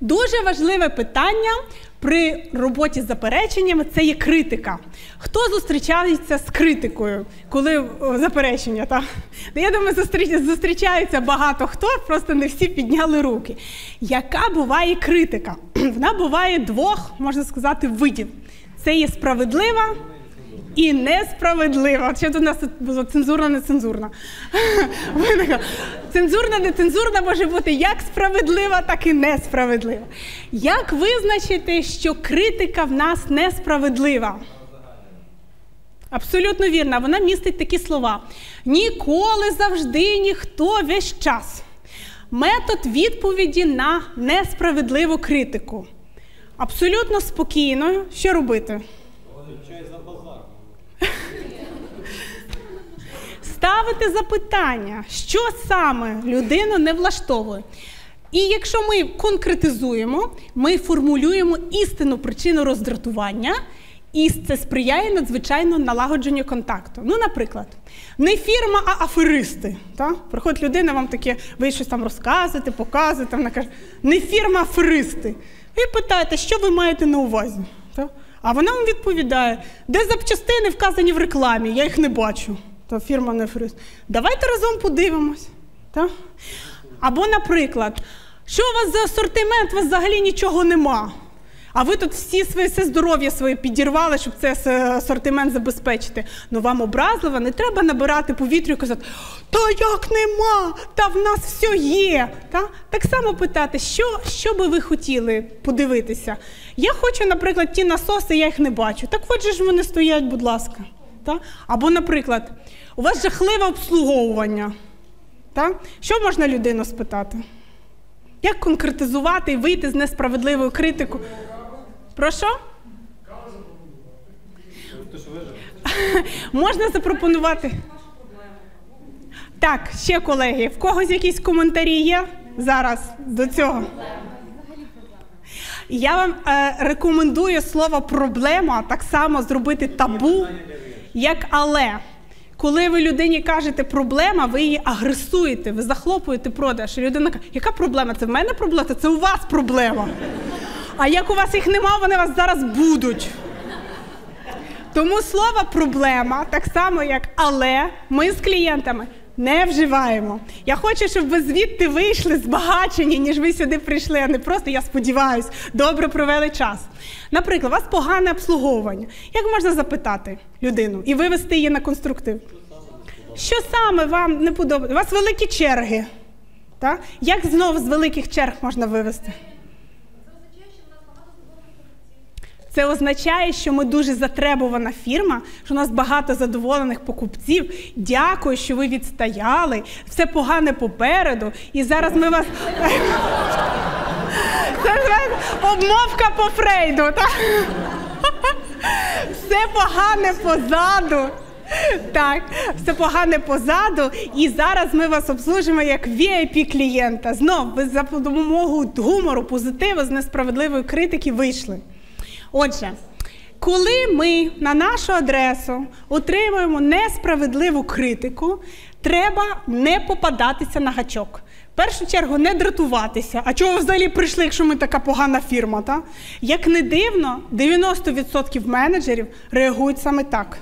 Дуже важливе питання при роботі з запереченнями це є критика. Хто зустрічається з критикою, коли заперечення? Та? Я думаю, зустріч- зустрічаються багато хто, просто не всі підняли руки. Яка буває критика? Вона буває двох, можна сказати, видів. Це є справедлива і несправедлива. Що у нас було цензурна, нецензурна? Цензурна, нецензурна може бути як справедлива, так і несправедлива. Як визначити, що критика в нас несправедлива? Абсолютно вірно, вона містить такі слова: ніколи, завжди, ніхто, весь час. Метод відповіді на несправедливу критику. Абсолютно спокійно, що робити? Ставити запитання, що саме людину не влаштовує. І якщо ми конкретизуємо, ми формулюємо істинну причину роздратування, і це сприяє надзвичайно налагодженню контакту. Ну, наприклад, не фірма, а аферисти. Та? Приходить людина, вам таке, ви щось там розказуєте, показуєте, вона каже, не фірма, а аферисти. Ви питаєте, що ви маєте на увазі? Та? А вона вам відповідає, де запчастини вказані в рекламі, я їх не бачу. Та фірма не аферист. Давайте разом подивимось. Та? Або, наприклад, що у вас за асортимент, у вас взагалі нічого нема. А ви тут всі своє все здоров'я своє підірвали, щоб цей асортимент забезпечити. Ну вам образливо, не треба набирати повітря і казати, та як нема, та в нас все є. Та? Так само питати, що, що би ви хотіли подивитися. Я хочу, наприклад, ті насоси, я їх не бачу. Так от ж вони стоять, будь ласка. Та? Або, наприклад, у вас жахливе обслуговування. Та? Що можна людину спитати? Як конкретизувати і вийти з несправедливою критикою? Про що? Можна запропонувати. Так, ще колеги, в когось якісь коментарі є зараз до цього? Я вам е, рекомендую слово проблема так само зробити табу, як але. Коли ви людині кажете проблема, ви її агресуєте, ви захлопуєте продаж. І людина каже, яка проблема? Це в мене проблема, це у вас проблема. А як у вас їх нема, вони вас зараз будуть. Тому слово проблема, так само як але, ми з клієнтами не вживаємо. Я хочу, щоб ви звідти вийшли збагачені, ніж ви сюди прийшли, а не просто, я сподіваюся, добре провели час. Наприклад, у вас погане обслуговування. Як можна запитати людину і вивести її на конструктив? Що саме вам не подобається? У вас великі черги. Так? Як знову з великих черг можна вивести? Це означає, що ми дуже затребувана фірма, що у нас багато задоволених покупців. Дякую, що ви відстояли. Все погане попереду. І зараз ми вас. Це обмовка по Фрейду. Так? Все погане позаду. Так, все погане позаду, і зараз ми вас обслужимо як vip клієнта. Знов ви за допомогою гумору, позитиву з несправедливої критики вийшли. Отже, коли ми на нашу адресу отримуємо несправедливу критику, треба не попадатися на гачок. В першу чергу не дратуватися. А чого ви взагалі прийшли, якщо ми така погана фірма? Та? Як не дивно, 90% менеджерів реагують саме так.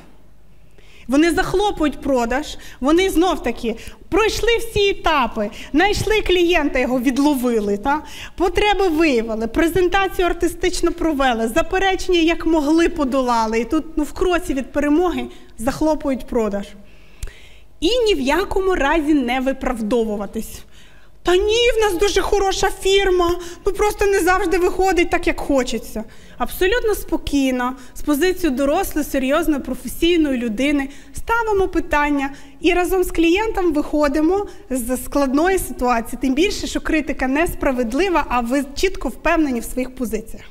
Вони захлопують продаж, вони знов таки пройшли всі етапи, знайшли клієнта, його відловили, та? потреби виявили, презентацію артистично провели, заперечення як могли подолали. І тут ну, в кроці від перемоги захлопують продаж. І ні в якому разі не виправдовуватись. Та ні, в нас дуже хороша фірма, ну просто не завжди виходить так, як хочеться. Абсолютно спокійно, з позиції дорослої, серйозної, професійної людини ставимо питання і разом з клієнтом виходимо з складної ситуації. Тим більше, що критика несправедлива, а ви чітко впевнені в своїх позиціях.